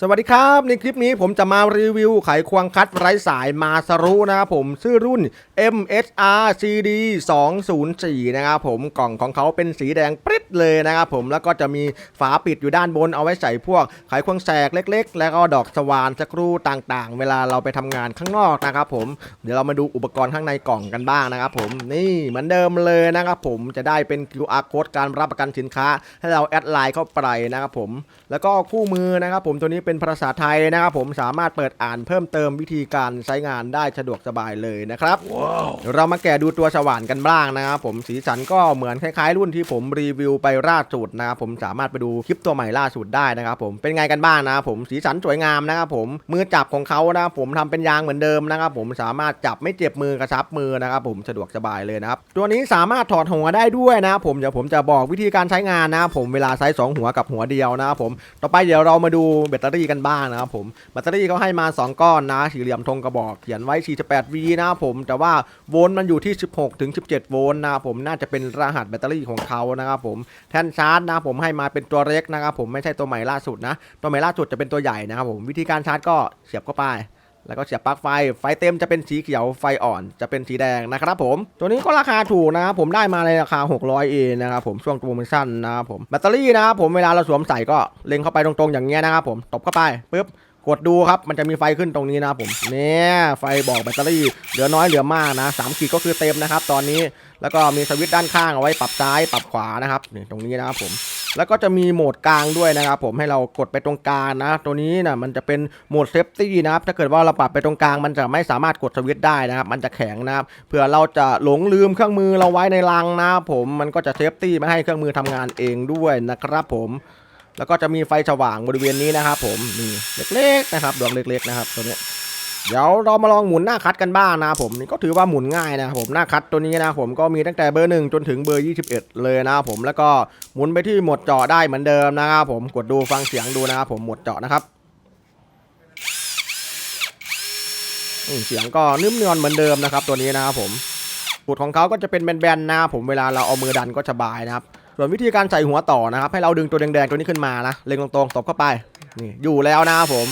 สวัสดีครับ ในคลิปนี้ผมจะมารีวิวไขควงคัดไร้สายมาสรุนะครับผมชื่อรุ่น MSR CD 204นะครับผมกล่องของเขาเป็นสีแดงปริ๊ดเลยนะครับผมแล้วก็จะมีฝาปิดอยู่ด้านบนเอาไว้ใส่พวกไขควงแสกเล็ก ๆ แล้วก็ดอกสว่านสกรูต่างๆ เวลาเราไปทำงานข้างนอกนะครับผมเดี๋ยวเรามาดูอุปกรณ์ข้างในกล่องกันบ้างนะครับผมนี่เหมือนเดิมเลยนะครับผมจะได้เป็น QR code การรับประกันสินค้า ให้เราแอดไลน์เข้าไปนะครับผมแล้วก็คู่มือนะครับผมตัวนี้เป็นภาษาไทยนะครับผมสามารถเปิดอ่านเพิ่มเติมวิธีการใช้งานได้สะดวกสบายเลยนะครับเดี๋ยวเรามาแกะดูตัวสว่านกันบ้างนะครับผมสีสันก็เหมือนคล้ายๆ รุ่นที่ผมรีวิวไปล่าสุดนะครับผมสามารถไปดูคลิปตัวใหม่ล่าสุดได้นะครับผมเป็นไงกันบ้างนะครับผมสีสันสวยงามนะครับผมมือจับของเขานะครับผมทำเป็นยางเหมือนเดิมนะครับผมสามารถจับไม่เจ็บมือกระชับมือนะครับผมสะดวกสบายเลยนะครับตัวนี้สามารถถอดหัวได้ด้วยนะครับผมเดี๋ยวผมจะบอกวิธีการใช้งานนะครับผมเวลาใช้สองหัวกับหัวเดียวนะครับผมต่อไปเดี๋ยวเรามาดูแบตเตอรี่รี่กันบ้างนะครับผมแบตเตอรี่เขาให้มา 2 ก้อนนะสี่เหลี่ยมธงกระบอกเขียนไว้ 48V นะครับผมแต่ว่าโวลต์มันอยู่ที่ 16ถึง17 โวลต์นะครับผมน่าจะเป็นรหัสแบตเตอรี่ของเขานะครับผมแท่นชาร์จนะครับผมให้มาเป็นตัวเล็กนะครับผมไม่ใช่ตัวใหม่ล่าสุดนะตัวใหม่ล่าสุดจะเป็นตัวใหญ่นะครับผมวิธีการชาร์จก็เสียบเข้าไป แล้วก็เสียบปลั๊กไฟ ไฟเต็มจะเป็นสีเขียวไฟอ่อนจะเป็นสีแดงนะครับผม ตัวนี้ก็ราคาถูกนะครับผมได้มาในราคา 600เองนะครับผมช่วงโปรโมชั่นนะครับผมแบตเตอรี่นะครับผมเวลาเราสวมใส่ก็เล็งเข้าไปตรงๆอย่างเงี้ยนะครับผมตบเข้าไปปุ๊บกดดูครับ มันจะมีไฟขึ้นตรงนี้นะครับผม เนี่ย ไฟบอกแบตเตอรี่ เหลือน้อยเหลือมากนะ3ขีดก็คือเต็มนะครับ ตอนนี้ แล้วก็มีสวิตช์ด้านข้างเอาไว้ปรับซ้ายปรับขวานะครับ นี่ตรงนี้นะครับผม แล้วก็จะมีโหมดกลางด้วยนะครับผมให้เรากดไปตรงกลางนะ ตัวนี้นะมันจะเป็นโหมดเซฟตี้นะครับถ้าเกิดว่าเราปรับไปตรงกลาง มันจะไม่สามารถกดสวิตช์ได้นะครับ มันจะแข็งนะครับเผื่อเราจะหลงลืมเครื่องมือเราไว้ในรังนะครับผมมันก็จะเซฟตี้ไม่ให้เครื่องมือทำงานเองด้วยนะครับผมแล้วก็จะมีไฟสว่างบริเวณนี้นะครับผมนี่เล็กๆนะครับดวงเล็กๆนะครับตัวนี้ เดี๋ยวเรามาลองหมุนหน้าคัดกันบ้างนะผมนี่ก็ถือว่าหมุนง่ายนะครับผมหน้าคัดตัวนี้นะผมก็มีตั้งแต่เบอร์หนึ่งจนถึงเบอร์ 21 เลยนะครับผมแล้วก็หมุนไปที่หมดเจาะได้เหมือนเดิมนะครับผมกดดูฟังเสียงดูนะครับผมหมดเจาะนะครับเสียงก็นุ่มนวลเหมือนเดิมนะครับ ตัวนี้นะครับผมปูดของเขาก็จะเป็นแบนๆนะครับผมเวลาเราเอามือดันก็สบายนะครับส่วนวิธีการใส่หัวต่อนะครับ ให้เราดึงตัวแดงๆตัวนี้ขึ้นมานะเล็งตรงๆตบเข้าไปนี่อยู่แล้วนะครับผม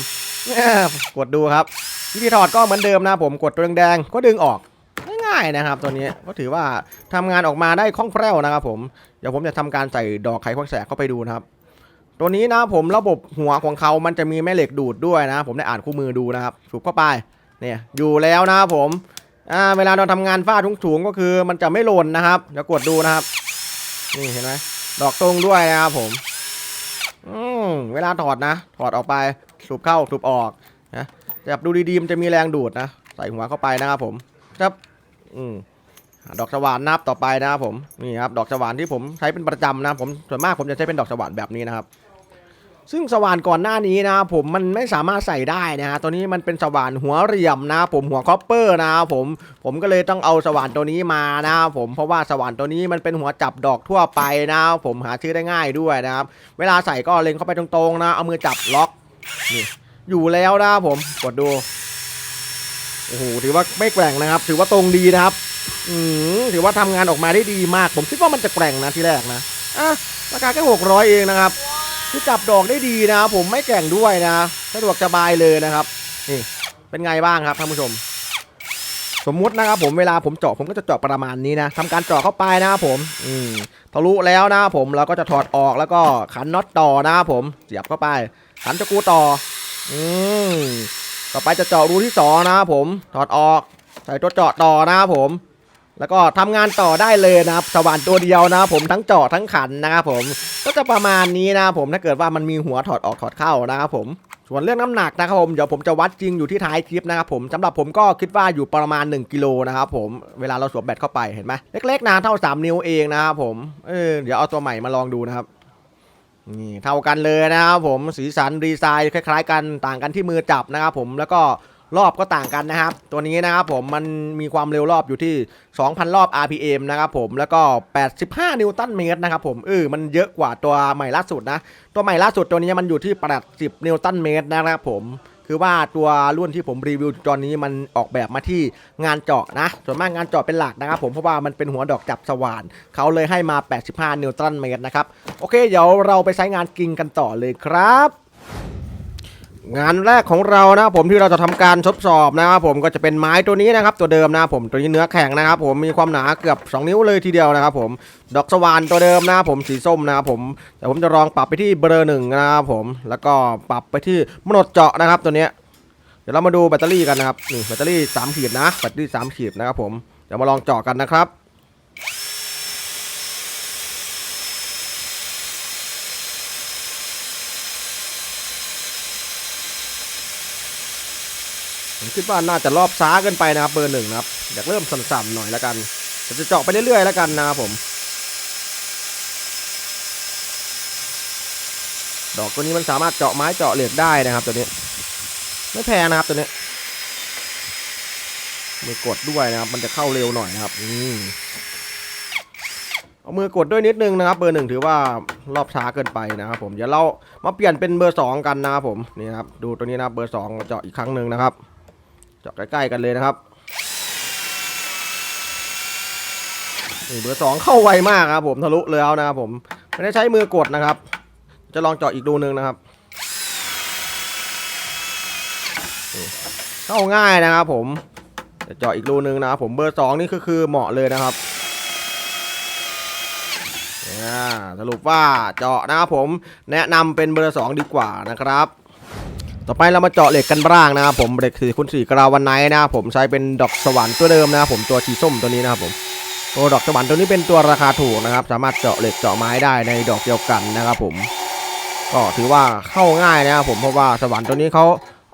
กดดูครับ วิธีถอดก็เหมือนเดิมนะผมกดตัวแดงๆก็ดึงออกง่ายๆนะครับ ตัวนี้ก็ถือว่าทำงานออกมาได้คล่องแคล่วนะครับผมเดี๋ยวผมจะทำการใส่ดอกไขควงแสกเข้าไปดูนะครับ ตัวนี้นะผมระบบหัวของเขามันจะมีแม่เหล็กดูดด้วยนะ ผมได้อ่านคู่มือดูนะครับสูบเข้าไปเนี่ยอยู่แล้วนะครับผมอ่าเวลาเราทำงานฝ้าถุงๆก็คือมันจะไม่หล่นนะครับเดี๋ยวกดดูนะครับ นี่เห็นไหมดอกตรงด้วยนะครับผม อืมเวลาถอดนะ ถอดออกไปสูบเข้าสูบออก จับดูดีๆมันจะมีแรงดูดนะ ใส่หัวเข้าไปนะครับผมครับอืมดอกสว่านนับต่อไปนะครับผมนี่ครับดอกสว่านที่ผมใช้เป็นประจำนะผมส่วนมากผมจะใช้เป็นดอกสว่านแบบนี้นะครับ ซึ่งสว่านก่อนหน้านี้นะครับผมมันไม่สามารถใส่ได้นะฮะตัวนี้มันเป็นสว่านหัวเหลี่ยมนะผมหัวคอปเปอร์นะครับผมผมก็เลยต้องเอาสว่านตัวนี้มานะครับผมเพราะว่าสว่านตัวนี้มันเป็นหัวจับดอกทั่วไปนะครับผมหาซื้อได้ง่ายด้วยนะครับ เวลาใส่ก็เล็งเข้าไปตรงๆนะเอามือจับล็อกนี่ อยู่แล้วนะครับผมกดดูโอ้โหถือว่าไม่แกว่งนะครับ ถือว่าตรงดีนะครับ อืมถือว่าทำงานออกมาได้ดีมาก ผมคิดว่ามันจะแกว่งนะที่แรกนะอะราคาแค่หกร้อยเองนะครับที่จับดอกได้ดีนะครับผมไม่แกว่งด้วยนะสะดวกสบายเลยนะครับนี่เป็นไงบ้างครับท่านผู้ชม สมมุตินะครับผมเวลาผมเจาะผมก็จะเจาะประมาณนี้นะทำการเจาะเข้าไปนะครับผม อืมทะลุแล้วนะครับผมเราก็จะถอดออกแล้วก็ขันน็อตต่อนะครับผมเสียบเข้าไปขันตะกูต่อ อืมต่อไปจะเจาะรูที่สองนะครับผมถอดออก ใส่ตัวเจาะต่อนะครับผม แล้วก็ทำงานต่อได้เลยนะครับสว่านตัวเดียวนะครับผมทั้งเจาะทั้งขันนะครับผมก็จะประมาณนี้นะครับผมถ้าเกิดว่ามันมีหัวถอดออกถอดเข้านะครับผมส่วนเรื่องน้ำหนักนะครับผมเดี๋ยวผมจะวัดจริงอยู่ที่ท้ายคลิปนะครับผมสำหรับผมก็คิดว่าอยู่ประมาณ 1กิโลนะครับผมเวลาเราสวมแบตเข้าไปเห็นไหมเล็กๆนะเท่า 3 นิ้วเองนะครับผมเออเดี๋ยวเอาตัวใหม่มาลองดูนะครับ นี่เท่ากันเลยนะครับผมสีสันดีไซน์คล้ายๆ กันต่างกันที่มือจับนะครับผมแล้วก็รอบก็ต่างกันนะครับ ตัวนี้นะครับผมมันมีความเร็วรอบอยู่ที่ 2,000 รอบ RPM นะครับผมแล้วก็ 85 นิวตันเมตรนะครับผมเออมันเยอะกว่าตัวใหม่ล่าสุดนะ ตัวใหม่ล่าสุดตัวนี้มันอยู่ที่ 80 นิวตันเมตรนะครับผม คือว่าตัวรุ่นที่ผมรีวิวตอนนี้มันออกแบบมาที่งานเจาะนะ ส่วนมากงานเจาะเป็นหลักนะครับ ผมเพราะว่ามันเป็นหัวดอกจับสว่าน เขาเลยให้มา 85 นิวตันเมตรนะครับ โอเค เดี๋ยวเราไปใช้งานกิงกันต่อเลยครับ งานแรกของเรานะครับผมที่เราจะทำการทดสอบนะครับผมก็จะเป็นไม้ตัวนี้นะครับ ตัวเดิมนะครับผมตัวนี้เนื้อแข็งนะครับ ผมมีความหนาเกือบ 2 นิ้วเลยทีเดียวนะครับผมดอกสว่านตัวเดิมนะครับผมสีส้มนะครับผมแต่ผมจะลองปรับไปที่เบอร์หนึ่งนะครับผมแล้วก็ปรับไปที่มนดเจาะนะครับตัวเนี้ยเดี๋ยวเรามาดูแบตเตอรี่กันนะครับนี่แบตเตอรี่3ขีดนะแบตเตอรี่3ขีดนะครับผมเดี๋ยวมาลองเจาะกันนะครับ ผมคิดว่าน่าจะรอบช้าเกินไปนะครับเบอร์หนึ่งนะครับอยากเริ่มสั่นๆหน่อยแล้วกันจะเจาะไปเรื่อยๆแล้วกันนะครับผม ดอกตัวนี้มันสามารถเจาะไม้เจาะเหล็กได้นะครับตัวนี้ ไม่แพงนะครับตัวนี้มือกดด้วยนะครับ มันจะเข้าเร็วหน่อยนะครับอืมเอามือกดด้วยนิดนึงนะครับ เบอร์หนึ่งถือว่ารอบช้าเกินไปนะครับ ผมเดี๋ยวเรามาเปลี่ยนเป็นเบอร์สองกันนะครับผมนี่ครับดูตัวนี้นะเบอร์สองเจาะอีกครั้งหนึ่งนะครับ เจาะใกล้ๆกันเลยนะครับนี่เบอร์สองเข้าไวมากครับผมทะลุแล้วนะครับผมไม่ได้ใช้มือกดนะครับ จะลองเจาะอีกดูนึงนะครับ เข้าง่ายนะครับผมจะเจาะอีกรูนึงนะครับผมเบอร์สองนี่คือคือเหมาะเลยนะครับสรุปว่าเจาะนะครับผมแนะนำเป็นเบอร์สองดีกว่านะครับ ต่อไปเรามาเจาะเหล็กกันบ้างนะครับผมเหล็กสี่คูณสี่กราวันไนท์นะครับผมใช้เป็นดอกสวรรค์ตัวเดิมนะครับผมตัวสีส้มตัวนี้นะครับผมตัวดอกสวรรค์ตัวนี้เป็นตัวราคาถูกนะครับ สามารถเจาะเหล็กเจาะไม้ได้ในดอกเดียวกันนะครับผมก็ถือว่าเข้าง่ายนะครับผมเพราะว่าสวรรค์ตัวนี้เขา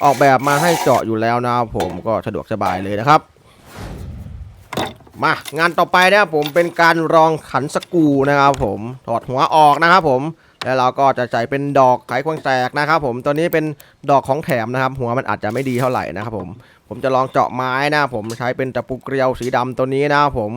ออกแบบมาให้เจาะอยู่แล้วนะครับผมก็สะดวกสบายเลยนะครับมางานต่อไปนะครับผมเป็นการรองขันสกูนะครับผมถอดหัวออกนะครับผม แล้วเราก็จะใส่เป็นดอกไขควงแตกนะครับผมตัวนี้เป็นดอกของแถมนะครับ หัวมันอาจจะไม่ดีเท่าไหร่นะครับผมผมจะลองเจาะไม้นะผมใช้เป็นตะปูเกลียวสีดำตัวนี้นะครับผม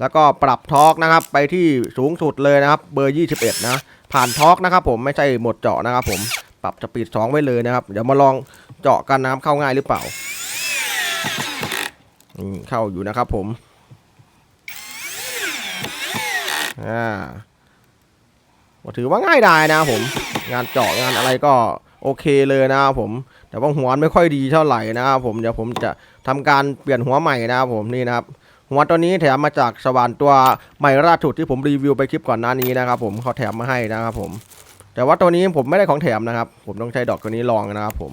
แล้วก็ปรับทอกนะครับ ไปที่สูงสุดเลยนะครับ เบอร์ 21 นะ ผ่านทอกนะครับ ผมไม่ใช่หมดเจาะนะครับ ผมปรับสปีด2ไว้เลยนะครับ เดี๋ยวมาลองเจาะกันนะครับเข้าง่ายหรือเปล่าเข้าอยู่นะครับผมอ่า ถือว่าง่ายดายนะผม งานเจาะงานอะไรก็โอเคเลยนะครับผม แต่ว่าหัวไม่ค่อยดีเท่าไหร่นะครับผมเดี๋ยวผมจะทำการเปลี่ยนหัวใหม่นะครับผมนี่นะครับหัวตัวนี้แถมมาจากสว่านตัวใหม่ล่าสุดที่ผมรีวิวไปคลิปก่อนหน้านี้นะครับผมเขาแถมมาให้นะครับผม แต่ว่าตัวนี้ผมไม่ได้ของแถมนะครับ ผมต้องใช้ดอกตัวนี้ลองนะครับผม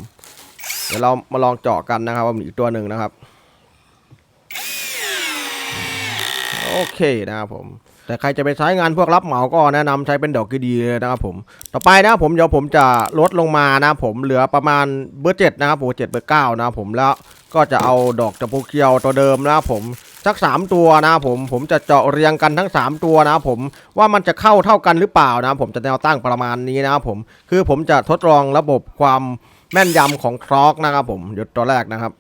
เดี๋ยวเรามาลองเจาะกันนะครับว่ามีอีกตัวหนึ่งนะครับ โอเคนะครับผม แต่ใครจะไปใช้งานพวกรับเหมาก็แนะนำใช้เป็นดอกดีเลยนะครับผม ต่อไปนะครับผมเดี๋ยวผมจะลดลงมานะผมเหลือประมาณเบอร์เจ็ดนะครับผมเจ็ดเบอร์เก้านะครับผมแล้วก็จะเอาดอกตะปูเคียวตัวเดิมนะครับผมสักสามตัวนะผมผมจะเจาะเรียงกันทั้งสามตัวนะผมว่ามันจะเข้าเท่ากันหรือเปล่านะผมจะแนวตั้งประมาณนี้นะครับผมคือผมจะทดลองระบบความแม่นยำของครอกนะครับผมเดี๋ยวตัวแรกนะครับ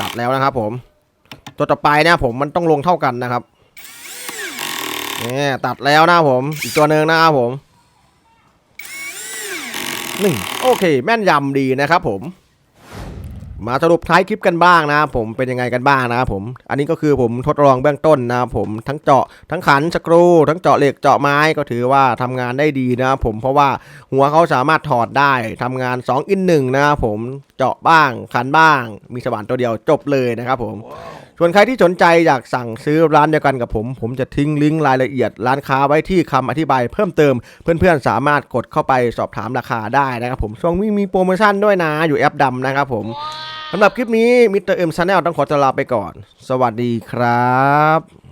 ตัดแล้วนะครับผมตัวต่อไปนะครับผมมันต้องลงเท่ากันนะครับ นี่ตัดแล้วนะผม อีกตัวหนึ่งนะครับผมนี่โอเค แม่นยำดีนะครับผม มาสรุปท้ายคลิปกันบ้างนะครับผมเป็นยังไงกันบ้างนะครับผม อันนี้ก็คือผมทดลองเบื้องต้นนะครับผมทั้งเจาะทั้งขันสกรู ทั้งเจาะเหล็กเจาะไม้ก็ถือว่าทำงานได้ดีนะครับผมเพราะว่าหัวเขาสามารถถอดได้ทำงาน2อินหนึ่งนะครับผมเจาะบ้างขันบ้าง มีสว่านตัวเดียวจบเลยนะครับผม ส่วนใครที่สนใจอยากสั่งซื้อร้านเดียวกันกับผม ผมจะทิ้งลิงก์รายละเอียดร้านค้าไว้ที่คำอธิบายเพิ่มเติม เพื่อนๆสามารถกดเข้าไปสอบถามราคาได้นะครับผมช่วงนี้มีโปรโมชั่นด้วยนะอยู่แอปดำนะครับผมสำหรับคลิปนี้มิสเตอร์เอ็มชาแนลต้องขอตัวลาไปก่อน สวัสดีครับ